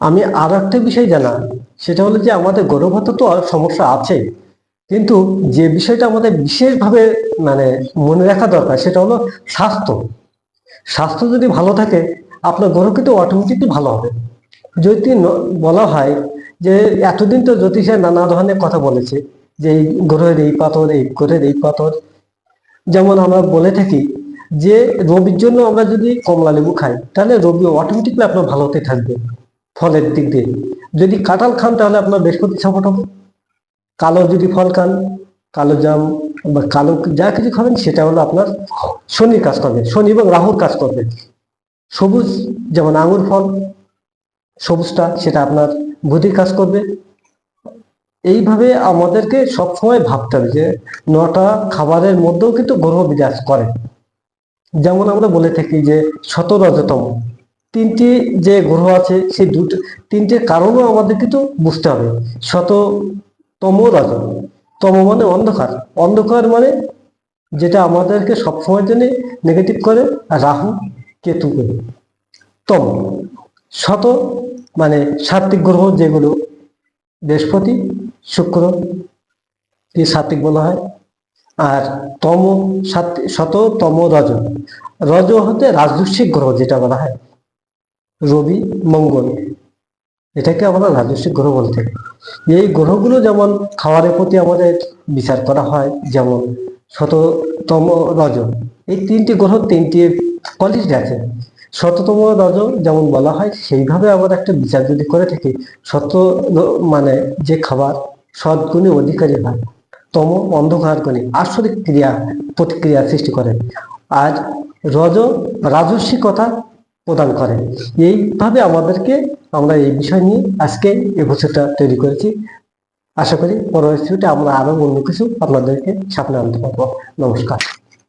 আমি আর একটা বিষয় জানা, সেটা হলো যে আমাদের গর্ভপাতে তো সমস্যা আছে কিন্তু যে বিষয়টা আমাদের বিশেষভাবে মানে মনে রাখা দরকার, সেটা হলো স্বাস্থ্য। স্বাস্থ্য যদি ভালো থাকে, আপনার গ্রহ কিন্তু অটোমেটিকলি ভালো হবে। যদি বলা হয় যে এতদিন তো জ্যোতিষের নানা ধরনের কথা বলেছে, যে এই গ্রহের এই পাথর, এই গ্রহের এই পাথর। যেমন আমরা বলে থাকি যে রবির জন্য আমরা যদি কমলা লেবু খাই, তাহলে রবি অটোমেটিকলি আপনার ভালো হতে থাকবে। ফলের দিক দিয়ে। যদি কাঁঠাল খান, তাহলে আপনার বৃহস্পতি সাপোর্ট হবে। কালো যদি ফল খান, কালো জাম বা কালো যা কিছু খাবেন, সেটা হলো আপনার শনির কাজ করবে, শনি এবং রাহুর কাজ করবে। সবুজ, যেমন আঙুর ফল, সবুজটা, সেটা আপনার বুদ্ধির কাজ করবে। এইভাবে আমাদেরকে সবসময় ভাবতে হবে যে, নটা খাবারের মধ্যেও কিন্তু গ্রহ বিরাজ করে। যেমন আমরা বলে থাকি যে শত রজতম তিনটি যে গ্রহ আছে, সেই দুটো, তিনটে কারণও আমাদের কিন্তু বুঝতে হবে। শততম রজ। তম মানে অন্ধকার। অন্ধকার মানে যেটা আমাদেরকে সবসময়ের জন্য নেগেটিভ করে, রাহু, কেতু করে। তম। শত মানে সাত্বিক গ্রহ যেগুলো, বৃহস্পতি, শুক্র, এই সাত্বিক বলা হয়। আর তম সাত- শত তম রজ। রজ হতে রাজস্বিক গ্রহ যেটা বলা হয়। রবি মঙ্গল, এটাকে আমরা রাজস্বিক গ্রহ বলতে এই গ্রহগুলো যেমন খাবারের প্রতি আমাদের বিচার করা হয়, যেমন শততম রজ এই তিনটি গ্রহ তিনটি কোয়ালিটি আছে। শততম রজ যেমন বলা হয়, সেইভাবে আমরা একটা বিচার যদি করে থাকি, শত মানে যে খাবার সদ্গুণে অধিকারী হয়, তম অন্ধকার গুণে আসরিক ক্রিয়া, প্রতিক্রিয়া সৃষ্টি করে। আর রজ রাজস্বিকতা প্রদান করে। এইভাবে আমাদেরকে আমরা এই বিষয় নিয়ে আজকে এই বছরটা তৈরি করেছি। আশা করি পরবর্তীতে আমরা আরও অন্য কিছু আপনাদেরকে সামনে আনতে পারব। নমস্কার।